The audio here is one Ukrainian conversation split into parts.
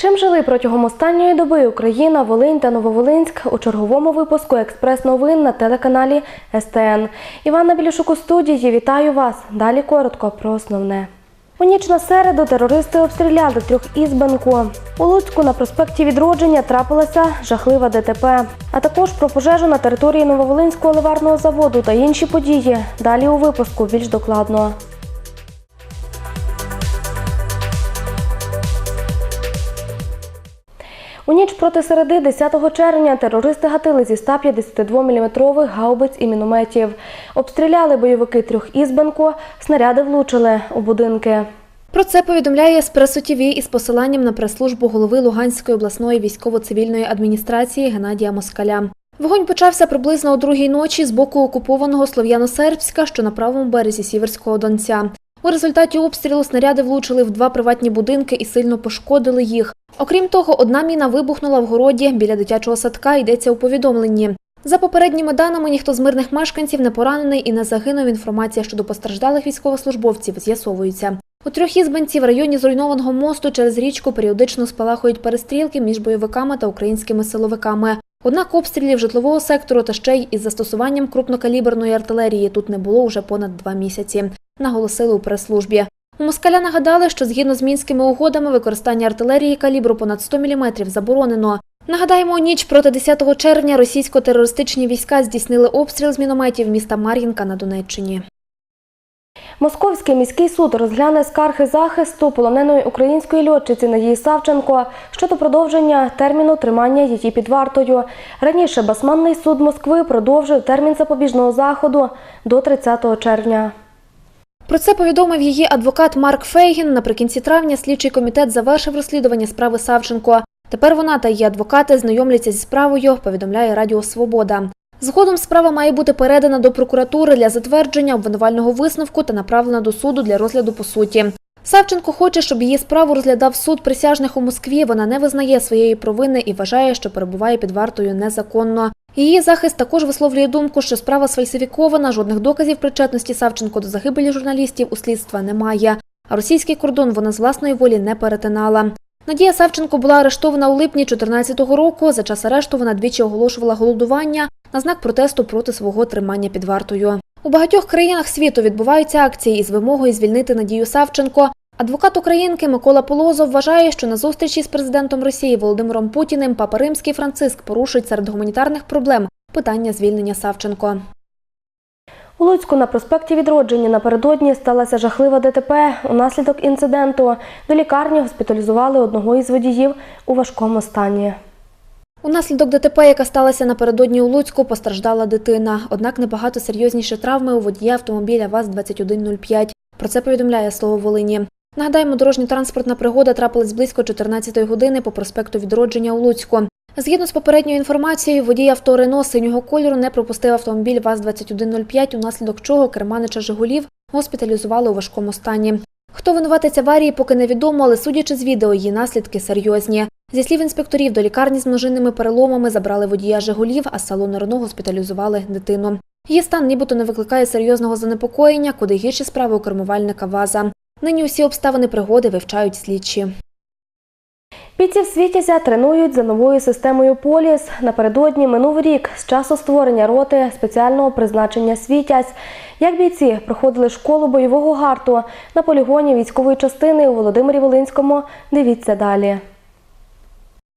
Чим жили протягом останньої доби Україна, Волинь та Нововолинськ у черговому випуску Експрес новин на телеканалі СТН. Івана Білюшук у студії. Вітаю вас. Далі коротко про основне. У ніч на середу терористи обстріляли трьох ізбенку. У Луцьку на проспекті Відродження трапилася жахлива ДТП. А також про пожежу на території Нововолинського ливарного заводу та інші події. Далі у випуску більш докладно. У ніч проти середи 10 червня терористи гатили зі 152-мм гаубиць і мінометів. Обстріляли бойовики трьох ізбенку, снаряди влучили у будинки. Про це повідомляє Еспресо ТІВІ із посиланням на прес-службу голови Луганської обласної військово-цивільної адміністрації Геннадія Москаля. Вогонь почався приблизно о другій ночі з боку окупованого Слов'яно-Сербська, що на правому березі Сіверського Донця. У результаті обстрілу снаряди влучили в два приватні будинки і сильно пошкодили їх. Окрім того, одна міна вибухнула в городі біля дитячого садка, йдеться у повідомленні. За попередніми даними, ніхто з мирних мешканців не поранений і не загинув. Інформація щодо постраждалих військовослужбовців з'ясовується. У трьох ізбанці в районі зруйнованого мосту через річку періодично спалахують перестрілки між бойовиками та українськими силовиками. Однак обстрілів житлового сектору та ще й із застосуванням крупнокаліберної артилерії тут не було вже понад два місяці, наголосили у прес-службі. У Москаля нагадали, що згідно з мінськими угодами використання артилерії калібру понад 100 мм заборонено. Нагадаємо, у ніч проти 10 червня російсько-терористичні війська здійснили обстріл з мінометів міста Мар'їнка на Донеччині. Московський міський суд розгляне скарги захисту полоненої української льотчиці Надії Савченко щодо продовження терміну тримання її під вартою. Раніше Басманний суд Москви продовжив термін запобіжного заходу до 30 червня. Про це повідомив її адвокат Марк Фейгін. Наприкінці травня слідчий комітет завершив розслідування справи Савченко. Тепер вона та її адвокати знайомляться зі справою, повідомляє Радіо Свобода. Згодом справа має бути передана до прокуратури для затвердження обвинувального висновку та направлена до суду для розгляду по суті. Савченко хоче, щоб її справу розглядав суд присяжних у Москві. Вона не визнає своєї провини і вважає, що перебуває під вартою незаконно. Її захист також висловлює думку, що справа сфальсифікована, жодних доказів причетності Савченко до загибелі журналістів у слідства немає. А російський кордон вона з власної волі не перетинала. Надія Савченко була арештована у липні 2014 року. За час арешту вона двічі оголошувала голодування на знак протесту проти свого тримання під вартою. У багатьох країнах світу відбуваються акції із вимогою звільнити Надію Савченко. Адвокат українки Микола Полозов вважає, що на зустрічі з президентом Росії Володимиром Путіним Папа Римський Франциск порушить серед гуманітарних проблем питання звільнення Савченко. У Луцьку на проспекті Відродження напередодні сталася жахлива ДТП. Унаслідок інциденту до лікарні госпіталізували одного із водіїв у важкому стані. Унаслідок ДТП, яка сталася напередодні у Луцьку, постраждала дитина. Однак набагато серйозніші травми у водія автомобіля ВАЗ-2105. Про це повідомляє Слово Волині. Нагадаємо, дорожньо-транспортна пригода трапилась близько 14-ї години по проспекту Відродження у Луцьку. Згідно з попередньою інформацією, водій авто Рено синього кольору не пропустив автомобіль ВАЗ-2105, унаслідок чого керманича Жигулів госпіталізували у важкому стані. Хто винуватець аварії, поки невідомо, але судячи з відео, її наслідки серйозні. Зі слів інспекторів, до лікарні з множинними переломами забрали водія Жигулів, а з салону Рено госпіталізували дитину. Її стан нібито не викликає серйозного занепокоєння, куди гірші справи у кермувальника ВАЗа. Нині усі обставини пригоди вивчають слідчі. Бійців Світязя тренують за новою системою Поліс. Напередодні минув рік з часу створення роти спеціального призначення Світязь. Як бійці проходили школу бойового гарту на полігоні військової частини у Володимирі Волинському, дивіться далі.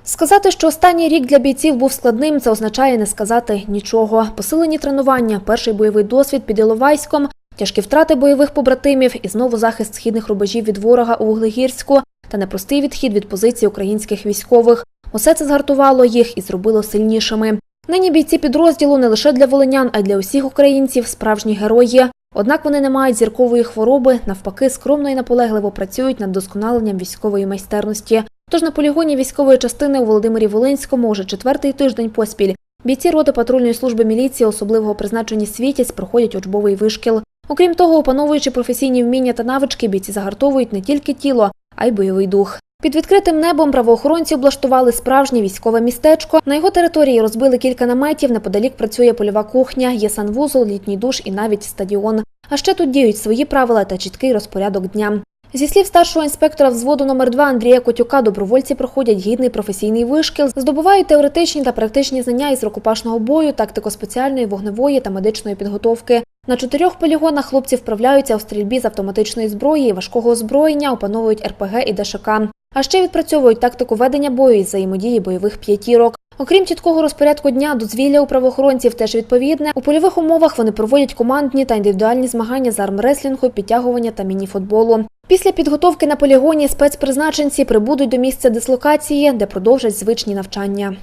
Сказати, що останній рік для бійців був складним, це означає не сказати нічого. Посилені тренування, перший бойовий досвід під Іловайськом, тяжкі втрати бойових побратимів і знову захист східних рубежів від ворога у Вуглегірську та непростий відхід від позицій українських військових. Усе це згартувало їх і зробило сильнішими. Нині бійці підрозділу не лише для волинян, а й для усіх українців справжні герої. Однак вони не мають зіркової хвороби, навпаки, скромно і наполегливо працюють над досконаленням військової майстерності. Тож на полігоні військової частини у Володимирі Волинському уже четвертий тиждень поспіль бійці роти патрульної служби міліції особливого призначення світязь проходять учбовий вишкіл. Окрім того, опановуючи професійні вміння та навички, бійці загартовують не тільки тіло, а й бойовий дух. Під відкритим небом правоохоронці облаштували справжнє військове містечко. На його території розбили кілька наметів. Неподалік працює польова кухня, є санвузол, літній душ і навіть стадіон. А ще тут діють свої правила та чіткий розпорядок дня. Зі слів старшого інспектора взводу номер 2 Андрія Котюка, добровольці проходять гідний професійний вишкіл, здобувають теоретичні та практичні знання із рукопашного бою, тактико-спеціальної, вогневої та медичної підготовки. На чотирьох полігонах хлопці вправляються у стрільбі з автоматичної зброї і важкого озброєння, опановують РПГ і ДШК. А ще відпрацьовують тактику ведення бою із взаємодії бойових п'ятірок. Окрім чіткого розпорядку дня, дозвілля у правоохоронців теж відповідне. У польових умовах вони проводять командні та індивідуальні змагання з армреслінгу, підтягування та мініфутболу. Після підготовки на полігоні спецпризначенці прибудуть до місця дислокації, де продовжать звичні навчання.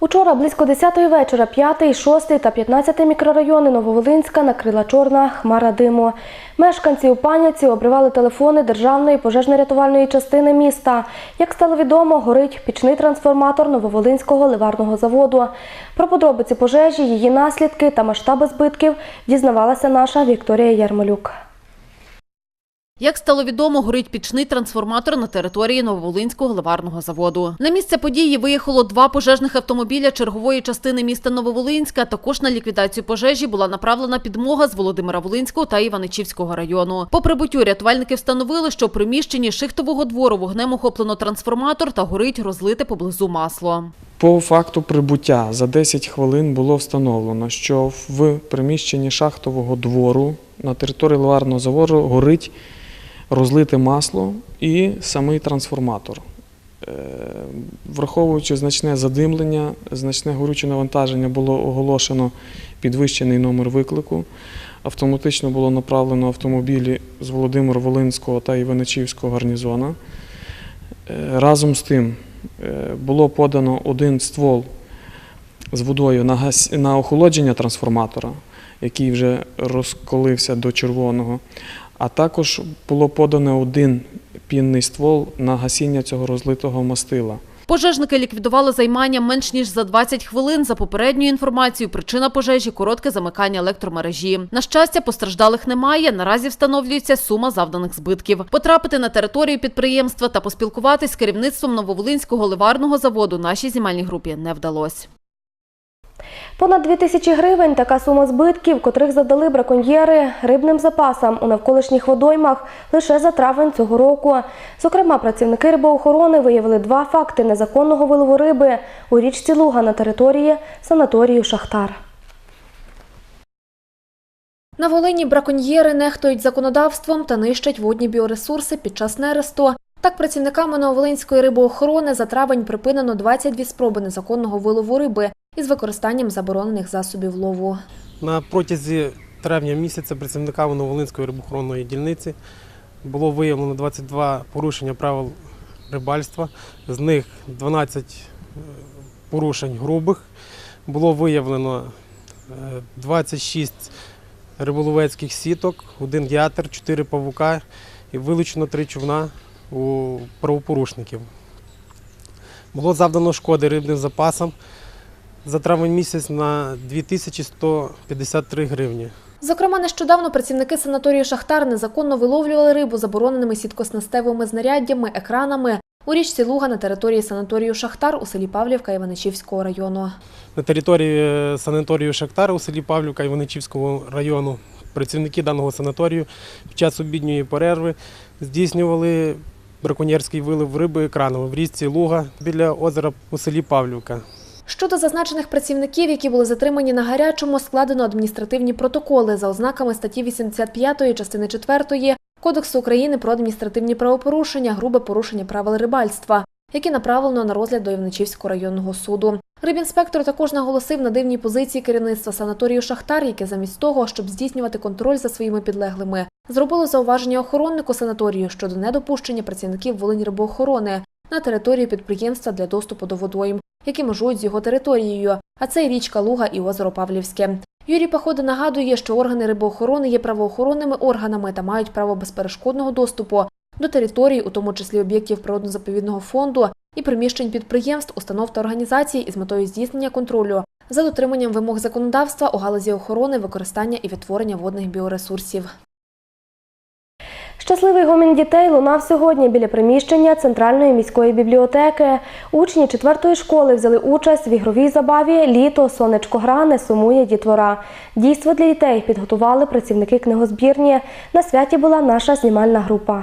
Учора близько 10-ї вечора 5, 6 та 15 мікрорайони Нововолинська накрила чорна хмара диму. Мешканці у паніці обривали телефони державної пожежно-рятувальної частини міста. Як стало відомо, горить пічний трансформатор Нововолинського ливарного заводу. Про подробиці пожежі, її наслідки та масштаби збитків дізнавалася наша Вікторія Ярмолюк. Як стало відомо, горить пічний трансформатор на території Нововолинського ливарного заводу. На місце події виїхало два пожежних автомобіля чергової частини міста Нововолинська. Також на ліквідацію пожежі була направлена підмога з Володимира Волинського та Іваничівського району. По прибуттю рятувальники встановили, що в приміщенні шихтового двору вогнем охоплено трансформатор та горить розлите поблизу масло. По факту прибуття за 10 хвилин було встановлено, що в приміщенні шахтового двору на території ливарного заводу горить розлите масло і самий трансформатор. Е, Враховуючи значне задимлення, значне горюче навантаження, було оголошено підвищений номер виклику. Автоматично було направлено автомобілі з Володимира Волинського та Іваничівського гарнізона. Е, Разом з тим е, було подано один ствол з водою на, гас... на охолодження трансформатора, який вже розколився до червоного. А також було подано один пінний ствол на гасіння цього розлитого мастила. Пожежники ліквідували займання менш ніж за 20 хвилин. За попередньою інформацією, причина пожежі коротке замикання електромережі. На щастя, постраждалих немає. Наразі встановлюється сума завданих збитків. Потрапити на територію підприємства та поспілкуватись з керівництвом Нововолинського ливарного заводу нашій знімальній групі не вдалося. Понад 2 тисячі гривень – така сума збитків, котрих задали браконьєри рибним запасам у навколишніх водоймах лише за травень цього року. Зокрема, працівники рибоохорони виявили два факти незаконного вилову риби у річці Луга на території санаторію Шахтар. На Волині браконьєри нехтують законодавством та нищать водні біоресурси під час нересту. Так, працівниками Нововолинської рибоохорони за травень припинено 22 спроби незаконного вилову риби із використанням заборонених засобів лову. На протязі травня місяця працівниками Новолинської рибохоронної дільниці було виявлено 22 порушення правил рибальства, з них 12 е, порушень грубих. Було виявлено е, 26 риболовецьких сіток, один ятер, 4 павука і вилучено 3 човна у правопорушників. Було завдано шкоди рибним запасам за травень місяць на 2153 гривні. Зокрема, нещодавно працівники санаторію Шахтар незаконно виловлювали рибу забороненими сіткоснастевими знаряддями, екранами у річці Луга на території санаторію Шахтар у селі Павлівка Іваничівського району. На території е, санаторію Шахтар у селі Павлівка Іваничівського району працівники даного санаторію під час обідньої перерви здійснювали браконьєрський вилив риби екранами в річці Луга біля озера у селі Павлівка. Щодо зазначених працівників, які були затримані на гарячому, складено адміністративні протоколи за ознаками статті 85 частини 4 Кодексу України про адміністративні правопорушення, грубе порушення правил рибальства, які направлено на розгляд до Івничівського районного суду. Рибінспектор також наголосив на дивній позиції керівництва санаторію Шахтар, яке замість того, щоб здійснювати контроль за своїми підлеглими, зробило зауваження охороннику санаторію щодо недопущення працівників Волиньрибоохорони на територію підприємства для доступу до водойм, які межують з його територією, а це й річка Луга і озеро Павлівське. Юрій Пахода нагадує, що органи рибоохорони є правоохоронними органами та мають право безперешкодного доступу до територій, у тому числі об'єктів природно-заповідного фонду і приміщень підприємств, установ та організацій із метою здійснення контролю за дотриманням вимог законодавства у галузі охорони, використання і відтворення водних біоресурсів. Щасливий гомін дітей лунав сьогодні біля приміщення Центральної міської бібліотеки. Учні четвертої школи взяли участь в ігровій забаві Літо, сонечко гра, не сумує дітвора. Дійство для дітей підготували працівники книгозбірні. На святі була наша знімальна група.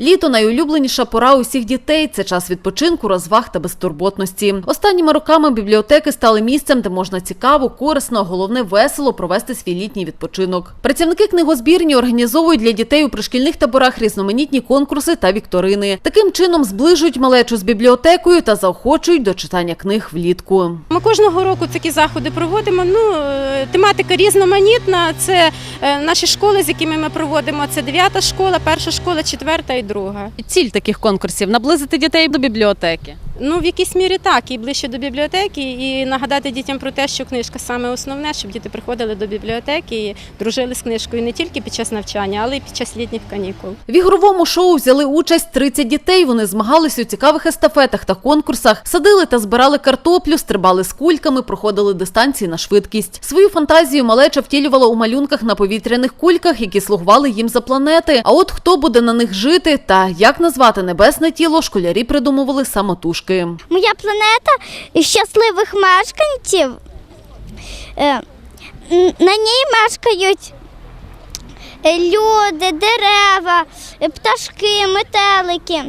Літо найулюбленіша пора усіх дітей. Це час відпочинку, розваг та безтурботності. Останніми роками бібліотеки стали місцем, де можна цікаво, корисно, а головне весело провести свій літній відпочинок. Працівники книгозбірні організовують для дітей у пришкільних таборах різноманітні конкурси та вікторини. Таким чином зближують малечу з бібліотекою та заохочують до читання книг влітку. Ми кожного року такі заходи проводимо. Ну, е, тематика різноманітна. Це наші школи, з якими ми проводимо. Це дев'ята школа, перша школа, четверта і друга. Ціль таких конкурсів наблизити дітей до бібліотеки. Ну, в якійсь мірі так, і ближче до бібліотеки, і нагадати дітям про те, що книжка саме основне, щоб діти приходили до бібліотеки і дружили з книжкою не тільки під час навчання, але й під час літніх канікул. В ігровому шоу взяли участь 30 дітей. Вони змагались у цікавих естафетах та конкурсах, садили та збирали картоплю, стрибали з кульками, проходили дистанції на швидкість. Свою фантазію малеча втілювала у малюнках на повітряних кульках, які слугували їм за планети. А от хто буде на них жити та як назвати небесне тіло, школярі придумували самотужки. Моя планета щасливих мешканців. Е, На ній мешкають е, люди, дерева, е, пташки, метелики.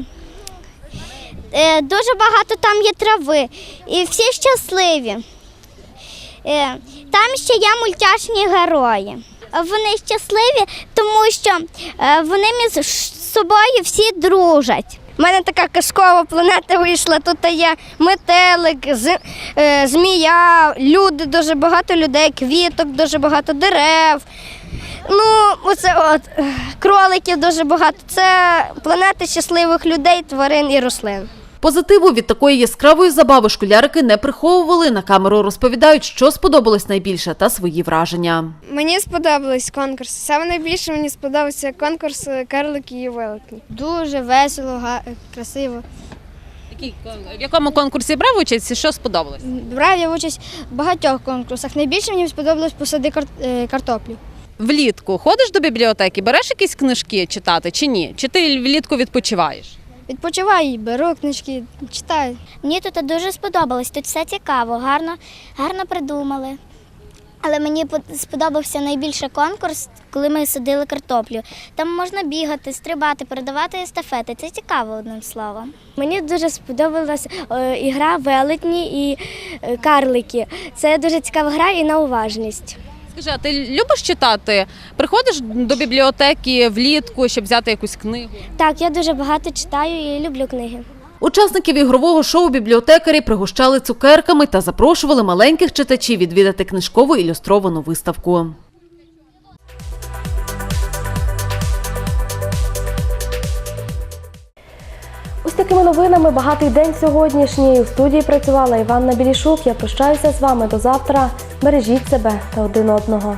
Дуже багато там є трави і всі щасливі. Там ще є мультяшні герої. Вони щасливі, тому що вони між собою всі дружать. У мене така казкова планета вийшла. Тут є метелик, е, змія, люди, дуже багато людей, квіток, дуже багато дерев. Ну, оце от е, кроликів дуже багато. Це планета щасливих людей, тварин і рослин. Позитиву від такої яскравої забави школярики не приховували. На камеру розповідають, що сподобалось найбільше та свої враження. Мені сподобались конкурси. Саме найбільше мені сподобався конкурс е, карлики і велики. Дуже весело, красиво. В якому конкурсі брав участь і що сподобалось? Брав я участь в багатьох конкурсах. Найбільше мені сподобалось посади картоплі. Влітку ходиш до бібліотеки, береш якісь книжки читати чи ні? Чи ти влітку відпочиваєш? Відпочиваю, беру книжки, читаю. Мені тут дуже сподобалось. Тут все цікаво, гарно, гарно придумали. Але мені сподобався найбільше конкурс, коли ми садили картоплю. Там можна бігати, стрибати, передавати естафети. Це цікаво одним словом. Мені дуже сподобалася е, ігра велетні і е, карлики. Це дуже цікава гра і на уважність. Скажи, а ти любиш читати? Приходиш до бібліотеки влітку, щоб взяти якусь книгу? Так, я дуже багато читаю і люблю книги. Учасників ігрового шоу бібліотекарі пригощали цукерками та запрошували маленьких читачів відвідати книжкову ілюстровану виставку. Ось такими новинами багатий день сьогоднішній. У студії працювала Іванна Білішук. Я прощаюся з вами до завтра. Бережіть себе та один одного.